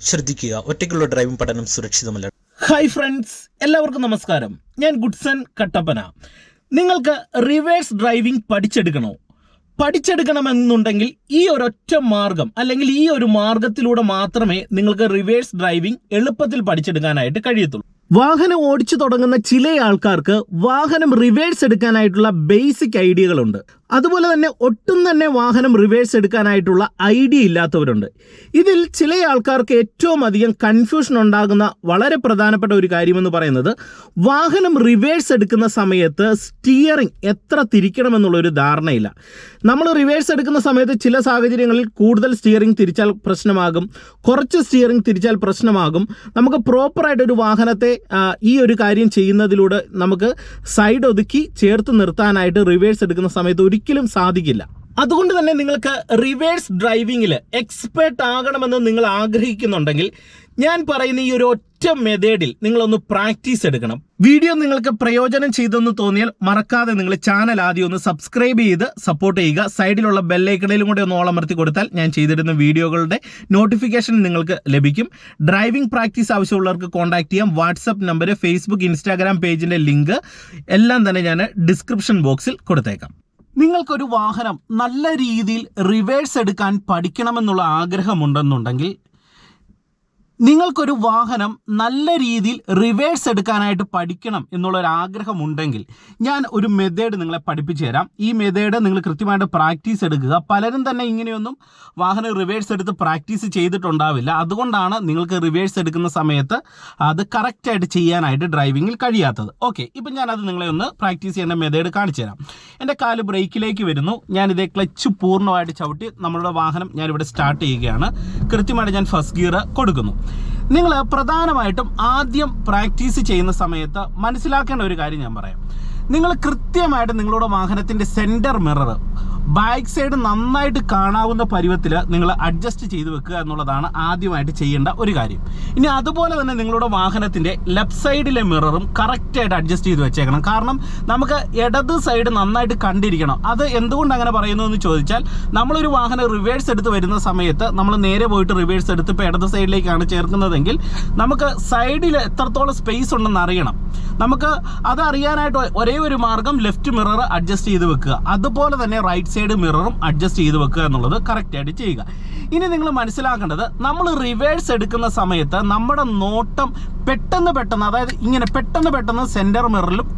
ശ്രദ്ധിക്കുക. ഒറ്റയ്ക്കുള്ള ഡ്രൈവിംഗ് പഠനം സുരക്ഷിതമല്ല. ഹായ് ഫ്രണ്ട്സ് എല്ലാവർക്കും നമസ്കാരം. ഞാൻ ഗുഡ്സൺ കട്ടപ്പന. നിങ്ങൾക്ക് റിവേഴ്സ് ഡ്രൈവിംഗ് പഠിച്ചെടുക്കണോ? പഠിച്ചെടുക്കണമെന്നുണ്ടെങ്കിൽ ഈ ഒരൊറ്റ മാർഗം അല്ലെങ്കിൽ ഈ ഒരു മാർഗത്തിലൂടെ മാത്രമേ നിങ്ങൾക്ക് റിവേഴ്സ് ഡ്രൈവിംഗ് എളുപ്പത്തിൽ പഠിച്ചെടുക്കാനായിട്ട് കഴിയത്തുള്ളൂ. വാഹനം ഓടിച്ചു തുടങ്ങുന്ന ചില ആൾക്കാർക്ക് വാഹനം റിവേഴ്സ് എടുക്കാനായിട്ടുള്ള ബേസിക് ഐഡിയകളുണ്ട് അതുപോലെ തന്നെ ഒട്ടും തന്നെ വാഹനം റിവേഴ്സ് എടുക്കാനായിട്ടുള്ള ഐഡിയ ഇല്ലാത്തവരുണ്ട്. ഇതിൽ ചില ആൾക്കാർക്ക് ഏറ്റവും അധികം കൺഫ്യൂഷൻ ഉണ്ടാകുന്ന വളരെ പ്രധാനപ്പെട്ട ഒരു കാര്യമെന്ന് പറയുന്നത് വാഹനം റിവേഴ്സ് എടുക്കുന്ന സമയത്ത് സ്റ്റിയറിംഗ് എത്ര തിരിക്കണമെന്നുള്ള ഒരു ധാരണയില്ല. നമ്മൾ റിവേഴ്സ് എടുക്കുന്ന സമയത്ത് ചില സാഹചര്യങ്ങളിൽ കൂടുതൽ സ്റ്റിയറിംഗ് തിരിച്ചാൽ പ്രശ്നമാകും. കുറച്ച് സ്റ്റിയറിംഗ് തിരിച്ചാൽ പ്രശ്നമാകും. നമുക്ക് പ്രോപ്പറായിട്ട് ഒരു വാഹനത്തെ ഈ ഒരു കാര്യം ചെയ്യുന്നതിലൂടെ നമുക്ക് സൈഡ് ഒതുക്കി ചേർത്ത് നിർത്താനായിട്ട് റിവേഴ്സ് എടുക്കുന്ന സമയത്ത് ഒരിക്കലും സാധിക്കില്ല. അതുകൊണ്ട് തന്നെ നിങ്ങൾക്ക് റിവേഴ്സ് ഡ്രൈവിങ്ങിൽ എക്സ്പേർട്ട് ആകണമെന്ന് നിങ്ങൾ ആഗ്രഹിക്കുന്നുണ്ടെങ്കിൽ ഞാൻ പറയുന്ന ഈ ഒരു ഒറ്റ മെതേഡിൽ നിങ്ങളൊന്ന് പ്രാക്ടീസ് എടുക്കണം. വീഡിയോ നിങ്ങൾക്ക് പ്രയോജനം ചെയ്തെന്ന് തോന്നിയാൽ മറക്കാതെ നിങ്ങൾ ചാനൽ ആദ്യം ഒന്ന് സബ്സ്ക്രൈബ് ചെയ്ത് സപ്പോർട്ട് ചെയ്യുക. സൈഡിലുള്ള ബെല്ലൈക്കണിലും കൂടെ ഒന്ന് ഓളമർത്തി കൊടുത്താൽ ഞാൻ ചെയ്തിരുന്ന വീഡിയോകളുടെ നോട്ടിഫിക്കേഷൻ നിങ്ങൾക്ക് ലഭിക്കും. ഡ്രൈവിംഗ് പ്രാക്ടീസ് ആവശ്യമുള്ളവർക്ക് കോൺടാക്ട് ചെയ്യാം. വാട്സപ്പ് നമ്പർ ഫേസ്ബുക്ക് ഇൻസ്റ്റാഗ്രാം പേജിന്റെ ലിങ്ക് എല്ലാം തന്നെ ഞാൻ ഡിസ്ക്രിപ്ഷൻ ബോക്സിൽ കൊടുത്തേക്കാം. നിങ്ങൾക്കൊരു വാഹനം നല്ല രീതിയിൽ റിവേഴ്സ് എടുക്കാൻ പഠിക്കണമെന്നുള്ള ആഗ്രഹമുണ്ടെന്നുണ്ടെങ്കിൽ നിങ്ങൾക്കൊരു വാഹനം നല്ല രീതിയിൽ റിവേഴ്സ് എടുക്കാനായിട്ട് പഠിക്കണം എന്നുള്ള ഒരു ആഗ്രഹമുണ്ടെങ്കിൽ ഞാൻ ഒരു മെത്തേഡ് നിങ്ങളെ പഠിപ്പിച്ചു തരാം. ഈ മെത്തേഡ് നിങ്ങൾ കൃത്യമായിട്ട് പ്രാക്ടീസ് എടുക്കുക. പലരും തന്നെ ഇങ്ങനെയൊന്നും വാഹനം റിവേഴ്സ് എടുത്ത് പ്രാക്ടീസ് ചെയ്തിട്ടുണ്ടാവില്ല. അതുകൊണ്ടാണ് നിങ്ങൾക്ക് റിവേഴ്സ് എടുക്കുന്ന സമയത്ത് അത് കറക്റ്റായിട്ട് ചെയ്യാനായിട്ട് ഡ്രൈവിങ്ങിൽ കഴിയാത്തത്. ഓക്കെ ഇപ്പം ഞാനത് നിങ്ങളെ ഒന്ന് പ്രാക്ടീസ് ചെയ്യേണ്ട മെത്തേഡ് കാണിച്ചു തരാം. എന്റെ കാൽ ബ്രേക്കിലേക്ക് വരുന്നു. ഞാനിതേ ക്ലച്ച് പൂർണമായിട്ട് ചവിട്ടി നമ്മളുടെ വാഹനം ഞാനിവിടെ സ്റ്റാർട്ട് ചെയ്യുകയാണ്. കൃത്യമായിട്ട് ഞാൻ ഫസ്റ്റ് ഗിയർ കൊടുക്കുന്നു. നിങ്ങൾ പ്രധാനമായിട്ടും ആദ്യം പ്രാക്ടീസ് ചെയ്യുന്ന സമയത്ത് മനസ്സിലാക്കേണ്ട ഒരു കാര്യം ഞാൻ പറയാം. നിങ്ങൾ കൃത്യമായിട്ട് നിങ്ങളുടെ വാഹനത്തിന്റെ സെന്റർ മിറർ ബാക്ക് സൈഡ് നന്നായിട്ട് കാണാവുന്ന പരുവത്തിൽ നിങ്ങൾ അഡ്ജസ്റ്റ് ചെയ്ത് വെക്കുക എന്നുള്ളതാണ് ആദ്യമായിട്ട് ചെയ്യേണ്ട ഒരു കാര്യം. ഇനി അതുപോലെ തന്നെ നിങ്ങളുടെ വാഹനത്തിന്റെ ലെഫ്റ്റ് സൈഡിലെ മിററും കറക്റ്റായിട്ട് അഡ്ജസ്റ്റ് ചെയ്ത് വെച്ചേക്കണം. കാരണം നമുക്ക് ഇടത് സൈഡ് നന്നായിട്ട് കണ്ടിരിക്കണം. അത് എന്തുകൊണ്ട് അങ്ങനെ പറയുന്നു എന്ന് ചോദിച്ചാൽ നമ്മളൊരു വാഹനം റിവേഴ്സ് എടുത്ത് വരുന്ന സമയത്ത് നമ്മൾ നേരെ പോയിട്ട് റിവേഴ്സ് എടുത്ത് ഇപ്പോൾ ഇടത് സൈഡിലേക്കാണ് ചേർക്കുന്നതെങ്കിൽ നമുക്ക് സൈഡിൽ എത്രത്തോളം സ്പേസ് ഉണ്ടെന്ന് അറിയണം. നമുക്ക് അത് അറിയാനായിട്ട് ഒരേ ഒരു മാർഗം ലെഫ്റ്റ് മിറർ അഡ്ജസ്റ്റ് ചെയ്ത് വെക്കുക. അതുപോലെ തന്നെ റൈറ്റ് സൈഡ് മിററും അഡ്ജസ്റ്റ് ചെയ്ത് വെക്കുക എന്നുള്ളത് കറക്റ്റായിട്ട് ചെയ്യുക. ഇനി നിങ്ങൾ മനസ്സിലാക്കേണ്ടത് നമ്മൾ റിവേഴ്സ് എടുക്കുന്ന സമയത്ത് നമ്മുടെ നോട്ടം പെട്ടെന്ന് പെട്ടെന്ന് അതായത് ഇങ്ങനെ പെട്ടെന്ന് പെട്ടെന്ന് സെന്റർ മിററിലും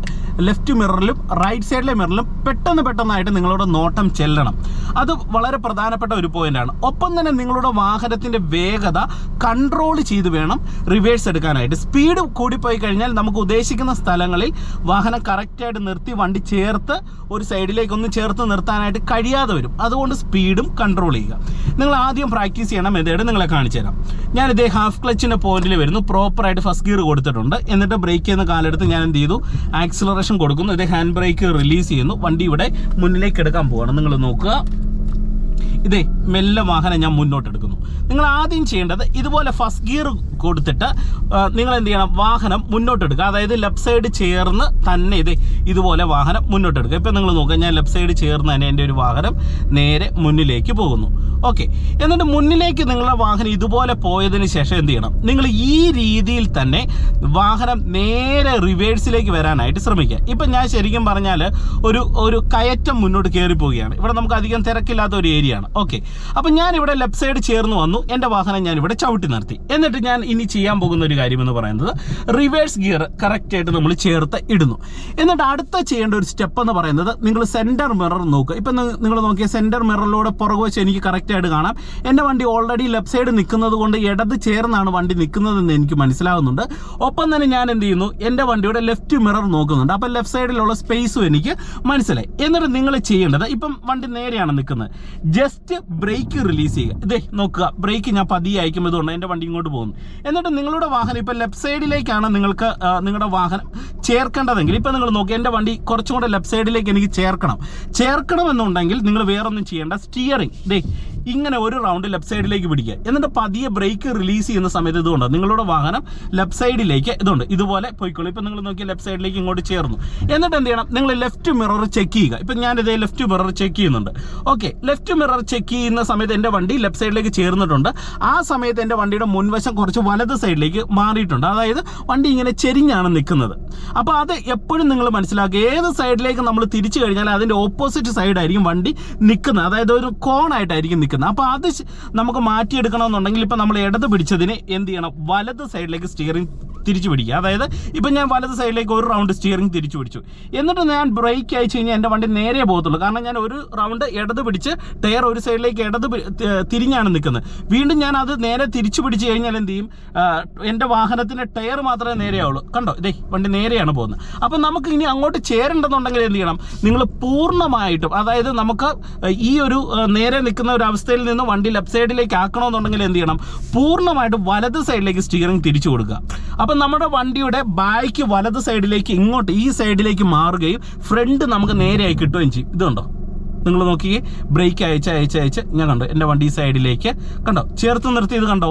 ലെഫ്റ്റ് മിററിലും റൈറ്റ് സൈഡിലെ മിററിലും പെട്ടെന്ന് പെട്ടെന്നായിട്ട് നിങ്ങളുടെ നോട്ടം ചെല്ലണം. അത് വളരെ പ്രധാനപ്പെട്ട ഒരു പോയിന്റാണ് ഒപ്പം തന്നെ നിങ്ങളുടെ വാഹനത്തിന്റെ വേഗത കൺട്രോൾ ചെയ്ത് വേണം റിവേഴ്സ് എടുക്കാനായിട്ട്. സ്പീഡ് കൂടിപ്പോയി കഴിഞ്ഞാൽ നമുക്ക് ഉദ്ദേശിക്കുന്ന സ്ഥലങ്ങളിൽ വാഹനം കറക്റ്റായിട്ട് നിർത്തി വണ്ടി ചേർത്ത് ഒരു സൈഡിലേക്കൊന്ന് ചേർത്ത് നിർത്താനായിട്ട് കഴിയാതെ വരും. അതുകൊണ്ട് സ്പീഡും കൺട്രോൾ ചെയ്യുക. നിങ്ങൾ ആദ്യം പ്രാക്ടീസ് ചെയ്യണം. മെത്തേഡ് നിങ്ങളെ കാണിച്ചു തരാം. ഞാനിതേ ഹാഫ് ക്ലച്ചിന്റെ പോയിന്റിൽ വരുന്നു. പ്രോപ്പറായിട്ട് ഫസ്റ്റ് ഗിയർ കൊടുത്തിട്ടുണ്ട്. എന്നിട്ട് ബ്രേക്ക് ചെയ്യുന്ന കാലെടുത്ത് ഞാൻ എന്ത് ചെയ്തു? ആക്സിലറേഷൻ കൊടുക്കുന്നു. ഇത് ഹാൻഡ് ബ്രേക്ക് റിലീസ് ചെയ്യുന്നു. വണ്ടി ഇവിടെ മുന്നിലേക്ക് എടുക്കാൻ പോവാണ്. നിങ്ങൾ നോക്കുക. ഇതേ മെല്ലെ വാഹനം ഞാൻ മുന്നോട്ട് എടുക്കുന്നു നിങ്ങൾ ആദ്യം ചെയ്യേണ്ടത് ഇതുപോലെ ഫസ്റ്റ് ഗിയർ കൊടുത്തിട്ട് നിങ്ങൾ എന്ത് ചെയ്യണം? വാഹനം മുന്നോട്ട് എടുക്കുക അതായത് ലെഫ്റ്റ് സൈഡ് ചേർന്ന് തന്നെ ഇത് ഇതുപോലെ വാഹനം മുന്നോട്ട് എടുക്കുക ഇപ്പം നിങ്ങൾ നോക്കുക. ഞാൻ ലെഫ്റ്റ് സൈഡ് ചേർന്ന് തന്നെ എന്റെ ഒരു വാഹനം നേരെ മുന്നിലേക്ക് പോകുന്നു. ഓക്കെ എന്നിട്ട് മുന്നിലേക്ക് നിങ്ങളുടെ വാഹനം ഇതുപോലെ പോയതിന് ശേഷം എന്ത് ചെയ്യണം? നിങ്ങൾ ഈ രീതിയിൽ തന്നെ വാഹനം നേരെ റിവേഴ്സിലേക്ക് വരാനായിട്ട് ശ്രമിക്കുക. ഇപ്പം ഞാൻ ശരിക്കും പറഞ്ഞാൽ ഒരു ഒരു കയറ്റം മുന്നോട്ട് കയറി പോവുകയാണ്. ഇവിടെ നമുക്ക് അധികം തിരക്കില്ലാത്ത ഒരു ഏരിയ ആണ്. ഓക്കെ അപ്പം ഞാൻ ഇവിടെ ലെഫ്റ്റ് സൈഡ് ചേർന്ന് വന്നു. എന്റെ വാഹനം ഞാൻ ഇവിടെ ചവിട്ടി നിർത്തി. എന്നിട്ട് ഞാൻ ഇനി ചെയ്യാൻ പോകുന്ന ഒരു കാര്യം എന്ന് പറയുന്നത് റിവേഴ്സ് ഗിയർ കറക്റ്റായിട്ട് നമ്മൾ ചേർത്ത് ഇടുന്നു. എന്നിട്ട് അടുത്ത ചെയ്യേണ്ട ഒരു സ്റ്റെപ്പ് എന്ന് പറയുന്നത് നിങ്ങൾ സെന്റർ മിറർ നോക്കുക. ഇപ്പം നിങ്ങൾ നോക്കിയ സെന്റർ മിററിലൂടെ പുറകുവശം എനിക്ക് കറക്റ്റായിട്ട് കാണാം. എന്റെ വണ്ടി ഓൾറെഡി ലെഫ്റ്റ് സൈഡ് നിൽക്കുന്നത് കൊണ്ട് ഇടത് ചേർന്നാണ് വണ്ടി നിൽക്കുന്നതെന്ന് എനിക്ക് മനസ്സിലാകുന്നുണ്ട് ഒപ്പം തന്നെ ഞാൻ എന്ത് ചെയ്യുന്നു? എന്റെ വണ്ടിയുടെ ലെഫ്റ്റ് മിറർ നോക്കുന്നുണ്ട്. അപ്പം ലെഫ്റ്റ് സൈഡിലുള്ള സ്പേസും എനിക്ക് മനസ്സിലായി. എന്നിട്ട് നിങ്ങൾ ചെയ്യേണ്ടത് ഇപ്പം വണ്ടി നേരെയാണ് നിൽക്കുന്നത്. ജസ്റ്റ് ബ്രേക്ക് റിലീസ് ചെയ്യുക. ഇതേ നോക്കുക. ബ്രേക്ക് ഞാൻ പതിയെ അയക്കുമ്പോൾ ഇതുകൊണ്ട് എന്റെ വണ്ടി ഇങ്ങോട്ട് പോകുന്നു. എന്നിട്ട് നിങ്ങളുടെ വാഹനം ഇപ്പം ലെഫ്റ്റ് സൈഡിലേക്കാണ് നിങ്ങൾക്ക് നിങ്ങളുടെ വാഹനം ചേർക്കേണ്ടതെങ്കിൽ ഇപ്പം നിങ്ങൾ നോക്കി എന്റെ വണ്ടി കുറച്ചും കൂടെ ലെഫ്റ്റ് സൈഡിലേക്ക് എനിക്ക് ചേർക്കണം. ചേർക്കണമെന്നുണ്ടെങ്കിൽ നിങ്ങൾ വേറൊന്നും ചെയ്യേണ്ട സ്റ്റിയറിംഗ് ദേ ഇങ്ങനെ ഒരു റൗണ്ട് ലെഫ്റ്റ് സൈഡിലേക്ക് പിടിക്കുക. എന്നിട്ട് പതിയെ ബ്രേക്ക് റിലീസ് ചെയ്യുന്ന സമയത്ത് ഇതുകൊണ്ട് നിങ്ങളുടെ വാഹനം ലെഫ്റ്റ് സൈഡിലേക്ക് ഇതുണ്ട്. ഇതുപോലെ പോയിക്കോളൂ. ഇപ്പം നിങ്ങൾ നോക്കി ലെഫ്റ്റ് സൈഡിലേക്ക് ഇങ്ങോട്ട് ചേർന്നു. എന്നിട്ട് എന്ത് ചെയ്യണം? നിങ്ങൾ ലെഫ്റ്റ് മിറർ ചെക്ക് ചെയ്യുക. ഇപ്പം ഞാൻ ഇതേ ലെഫ്റ്റ് മിറർ ചെക്ക് ചെയ്യുന്നുണ്ട്. ഓക്കെ ലെഫ്റ്റ് മിറർ ചെക്ക് ചെയ്യുന്ന സമയത്ത് എന്റെ വണ്ടി ലെഫ്റ്റ് സൈഡിലേക്ക് ചേർന്നിട്ടുണ്ട്. ആ സമയത്ത് എന്റെ വണ്ടിയുടെ മുൻവശം കുറച്ച് വലത് സൈഡിലേക്ക് മാറിയിട്ടുണ്ട്. അതായത് വണ്ടി ഇങ്ങനെ ചെരിഞ്ഞാണ് നിൽക്കുന്നത്. അപ്പോൾ അത് എപ്പോഴും നിങ്ങൾ മനസ്സിലാക്കുക. ഏത് സൈഡിലേക്ക് നമ്മൾ തിരിച്ചു കഴിഞ്ഞാൽ അതിന്റെ ഓപ്പോസിറ്റ് സൈഡായിരിക്കും വണ്ടി നിൽക്കുന്നത്. അതായത് ഒരു കോണായിട്ടായിരിക്കും നിൽക്കുന്നത് അപ്പോൾ അത് നമുക്ക് മാറ്റിയെടുക്കണമെന്നുണ്ടെങ്കിൽ ഇപ്പോൾ നമ്മൾ ഇടത് പിടിച്ചതിന് എന്ത് ചെയ്യണം? വലത് സൈഡിലേക്ക് സ്റ്റിയറിംഗ് തിരിച്ചു പിടിക്കുക. അതായത് ഇപ്പം ഞാൻ വലത് സൈഡിലേക്ക് ഒരു റൗണ്ട് സ്റ്റിയറിംഗ് തിരിച്ചു പിടിച്ചു. എന്നിട്ട് ഞാൻ ബ്രേക്ക് അയച്ചു കഴിഞ്ഞാൽ എന്റെ വണ്ടി നേരെ പോകത്തുള്ളൂ. കാരണം ഞാൻ ഒരു റൗണ്ട് ഇടത് പിടിച്ച് ടയർ ഒരു സൈഡിലേക്ക് ഇടത് തിരിഞ്ഞാണ് നിൽക്കുന്നത്. വീണ്ടും ഞാൻ അത് നേരെ തിരിച്ചു പിടിച്ചു കഴിഞ്ഞാൽ എന്ത് ചെയ്യും? എന്റെ വാഹനത്തിന്റെ ടയർ മാത്രമേ നേരെയാവുള്ളൂ കണ്ടോ? ഇതേ വണ്ടി നേരെയാണ് പോകുന്നത്. അപ്പം നമുക്ക് ഇനി അങ്ങോട്ട് ചേരേണ്ടതുണ്ടെങ്കിൽ എന്ത് ചെയ്യണം? നിങ്ങൾ പൂർണമായിട്ടും അതായത് നമുക്ക് ഈ ഒരു നേരെ നിൽക്കുന്ന ഒരു അവസ്ഥയിൽ നിന്ന് വണ്ടി ലെഫ്റ്റ് സൈഡിലേക്ക് ആക്കണമെന്നുണ്ടെങ്കിൽ എന്ത് ചെയ്യണം? പൂർണമായിട്ടും വലത് സൈഡിലേക്ക് സ്റ്റിയറിംഗ് തിരിച്ചു കൊടുക്കുക. അപ്പം നമ്മുടെ വണ്ടിയുടെ ബാക്ക് വലത് സൈഡിലേക്ക് ഇങ്ങോട്ട് ഈ സൈഡിലേക്ക് മാറുകയും ഫ്രണ്ട് നമുക്ക് നേരെയായി കിട്ടുകയും ചെയ്യും. ഇതുണ്ടോ? നിങ്ങൾ നോക്കിയേ ബ്രേക്ക് അയച്ച് അയച്ച് അയച്ച് ഞാൻ കണ്ടോ എന്റെ വണ്ടി സൈഡിലേക്ക് കണ്ടോ ചേർത്ത് നിർത്തിയത് കണ്ടോ.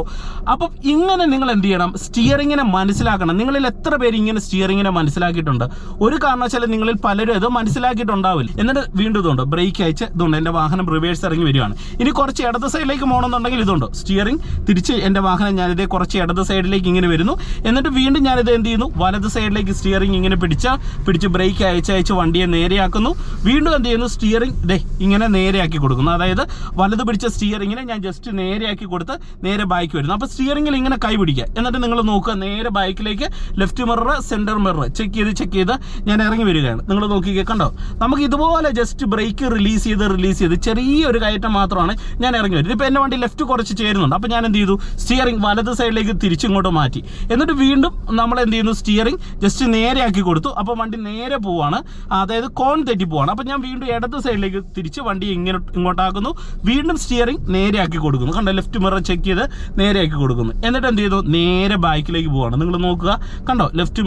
അപ്പം ഇങ്ങനെ നിങ്ങൾ എന്ത് ചെയ്യണം സ്റ്റിയറിങ്ങിനെ മനസ്സിലാക്കണം. നിങ്ങളിൽ എത്ര പേര് ഇങ്ങനെ സ്റ്റിയറിങ്ങിനെ മനസ്സിലാക്കിയിട്ടുണ്ട്? ഒരു കാരണവശാലും നിങ്ങളിൽ പലരും ഇത് മനസ്സിലാക്കിയിട്ടുണ്ടാവില്ല. എന്നിട്ട് വീണ്ടും ഇതുണ്ട് ബ്രേക്ക് അയച്ച് ഇതുണ്ട് എന്റെ വാഹനം റിവേഴ്സ് ഇറങ്ങി വരികയാണ്. ഇനി കുറച്ച് ഇടത് സൈഡിലേക്ക് പോകണമെന്നുണ്ടെങ്കിൽ ഇതുണ്ട്. സ്റ്റിയറിംഗ് തിരിച്ച് എന്റെ വാഹനം ഞാനിതേ കുറച്ച് ഇടത് സൈഡിലേക്ക് ഇങ്ങനെ വരുന്നു. എന്നിട്ട് വീണ്ടും ഞാനിത് എന്ത് ചെയ്യുന്നു വലത് സൈഡിലേക്ക് സ്റ്റിയറിംഗ് ഇങ്ങനെ പിടിച്ച പിടിച്ച് ബ്രേക്ക് അയച്ച് അയച്ച് വണ്ടിയെ നേരെയാക്കുന്നു. വീണ്ടും എന്ത് ചെയ്യുന്നു സ്റ്റിയറിംഗ് ദേ ഇങ്ങനെ നേരെയാക്കി കൊടുക്കുന്നു. അതായത് വലത് പിടിച്ച സ്റ്റിയറിങ്ങിനെ ഞാൻ ജസ്റ്റ് നേരെയാക്കി കൊടുത്ത് നേരെ ബൈക്ക് വരുന്നു. അപ്പോൾ സ്റ്റിയറിങ്ങിൽ ഇങ്ങനെ കൈ പിടിക്കുക. എന്നിട്ട് നിങ്ങൾ നോക്കുക നേരെ ബൈക്കിലേക്ക് left mirror centre mirror check ചെയ്ത് ചെക്ക് ചെയ്ത് ഞാൻ ഇറങ്ങി വരികയാണ്. നിങ്ങൾ നോക്കി കണ്ടോ നമുക്ക് ഇതുപോലെ ജസ്റ്റ് ബ്രേക്ക് റിലീസ് ചെയ്ത് റിലീസ് ചെയ്ത് ചെറിയൊരു കയറ്റം മാത്രമാണ് ഞാൻ ഇറങ്ങി വരുന്നത്. ഇപ്പോൾ എന്റെ വണ്ടി ലെഫ്റ്റ് കുറച്ച് ചേരുന്നുണ്ട്. അപ്പോൾ ഞാൻ എന്ത് ചെയ്തു? സ്റ്റിയറിംഗ് വലത് സൈഡിലേക്ക് തിരിച്ചിങ്ങോട്ട് മാറ്റി. എന്നിട്ട് വീണ്ടും നമ്മൾ എന്ത് ചെയ്യുന്നു? സ്റ്റിയറിംഗ് ജസ്റ്റ് നേരെയാക്കി കൊടുത്തു. അപ്പോൾ വണ്ടി നേരെ പോവാണ്. അതായത് കോൺ തെറ്റി പോവാണ് അപ്പോൾ ഞാൻ വീണ്ടും ഇടത് സൈഡിലേക്ക് തിരിച്ച് വണ്ടി ഇങ്ങനെ ഇങ്ങോട്ടാക്കുന്നു. വീണ്ടും സ്റ്റിയറിംഗ് നേരെയാക്കി കൊടുക്കുന്നു. കണ്ട ലെഫ്റ്റ് മിറർ ചെക്ക് ചെയ്ത് നേരെയാക്കി കൊടുക്കുന്നു. എന്നിട്ട് എന്ത് ചെയ്തു? നേരെ ബാക്കിലേക്ക് പോവാണ്. നിങ്ങൾ നോക്കുക. കണ്ടോ ലെഫ്റ്റ്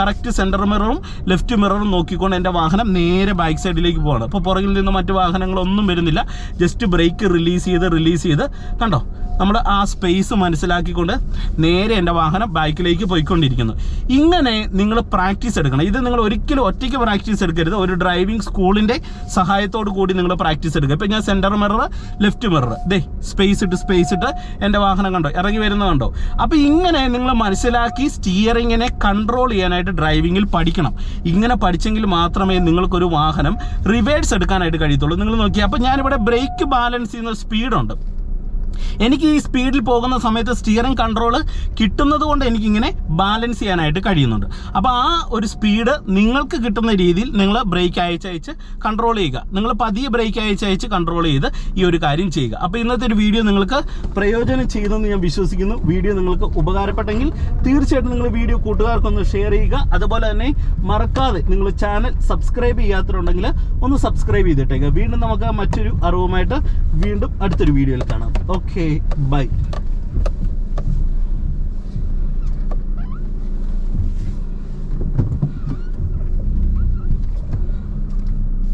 കറക്റ്റ് സെന്റർ മിററും ലെഫ്റ്റ് മിററും നോക്കിക്കൊണ്ട് എന്റെ വാഹനം നേരെ ബാക്ക് സൈഡിലേക്ക് പോവാണ്. അപ്പോൾ പുറകിൽ നിന്ന് മറ്റു വാഹനങ്ങളൊന്നും വരുന്നില്ല. ജസ്റ്റ് ബ്രേക്ക് റിലീസ് ചെയ്ത് റിലീസ് ചെയ്ത്. കണ്ടോ നമ്മൾ ആ സ്പേസ് മനസ്സിലാക്കിക്കൊണ്ട് നേരെ എന്റെ വാഹനം ബാക്കിലേക്ക് പോയിക്കൊണ്ടിരിക്കുന്നു. ഇങ്ങനെ നിങ്ങൾ പ്രാക്ടീസ് എടുക്കണം. ഇത് നിങ്ങൾ ഒരിക്കലും ഒറ്റയ്ക്ക് പ്രാക്ടീസ് എടുക്കരുത്. ഒരു ഡ്രൈവിംഗ് സ്കൂളിന്റെ സഹായത്തോട് കൂടി നിങ്ങൾ പ്രാക്ടീസ് എടുക്കുക. ഇപ്പം ഞാൻ സെന്റർ മിറർ ലെഫ്റ്റ് മിറർ ദേ സ്പേസ് ഇട്ട് സ്പേസ് ഇട്ട് എന്റെ വാഹനം കണ്ടോ? ഇറങ്ങി വരുന്നത് കണ്ടോ? അപ്പോൾ ഇങ്ങനെ നിങ്ങൾ മനസ്സിലാക്കി സ്റ്റിയറിങ്ങിനെ കൺട്രോൾ ചെയ്യാനായിട്ട് ഡ്രൈവിങ്ങിൽ പഠിക്കണം. ഇങ്ങനെ പഠിച്ചെങ്കിൽ മാത്രമേ നിങ്ങൾക്കൊരു വാഹനം റിവേഴ്സ് എടുക്കാനായിട്ട് കഴിയത്തുള്ളൂ. നിങ്ങൾ നോക്കി അപ്പോൾ ഞാനിവിടെ ബ്രേക്ക് ബാലൻസ് ചെയ്യുന്ന സ്പീഡുണ്ട് എനിക്ക് ഈ സ്പീഡിൽ പോകുന്ന സമയത്ത് സ്റ്റിയറിംഗ് കൺട്രോൾ കിട്ടുന്നത് കൊണ്ട് എനിക്കിങ്ങനെ ബാലൻസ് ചെയ്യാനായിട്ട് കഴിയുന്നുണ്ട്. അപ്പോൾ ആ ഒരു സ്പീഡ് നിങ്ങൾക്ക് കിട്ടുന്ന രീതിയിൽ നിങ്ങൾ ബ്രേക്ക് അയച്ചയച്ച് അയച്ച് കൺട്രോൾ ചെയ്യുക. നിങ്ങൾ പതിയെ ബ്രേക്ക് അയച്ചയച്ച് അയച്ച് കൺട്രോൾ ചെയ്ത് ഈ ഒരു കാര്യം ചെയ്യുക. അപ്പോൾ ഇന്നത്തെ ഒരു വീഡിയോ നിങ്ങൾക്ക് പ്രയോജനം ചെയ്തെന്ന് ഞാൻ വിശ്വസിക്കുന്നു. വീഡിയോ നിങ്ങൾക്ക് ഉപകാരപ്പെട്ടെങ്കിൽ തീർച്ചയായിട്ടും നിങ്ങൾ വീഡിയോ കൂട്ടുകാർക്കൊന്ന് ഷെയർ ചെയ്യുക. അതുപോലെ തന്നെ മറക്കാതെ നിങ്ങൾ ചാനൽ സബ്സ്ക്രൈബ് ചെയ്യാത്തതുണ്ടെങ്കിൽ ഒന്ന് സബ്സ്ക്രൈബ് ചെയ്തിട്ടേക്കുക വീണ്ടും നമുക്ക് മറ്റൊരു അറിവുമായിട്ട് വീണ്ടും അടുത്തൊരു വീഡിയോയിൽ കാണാം. Okay Bye.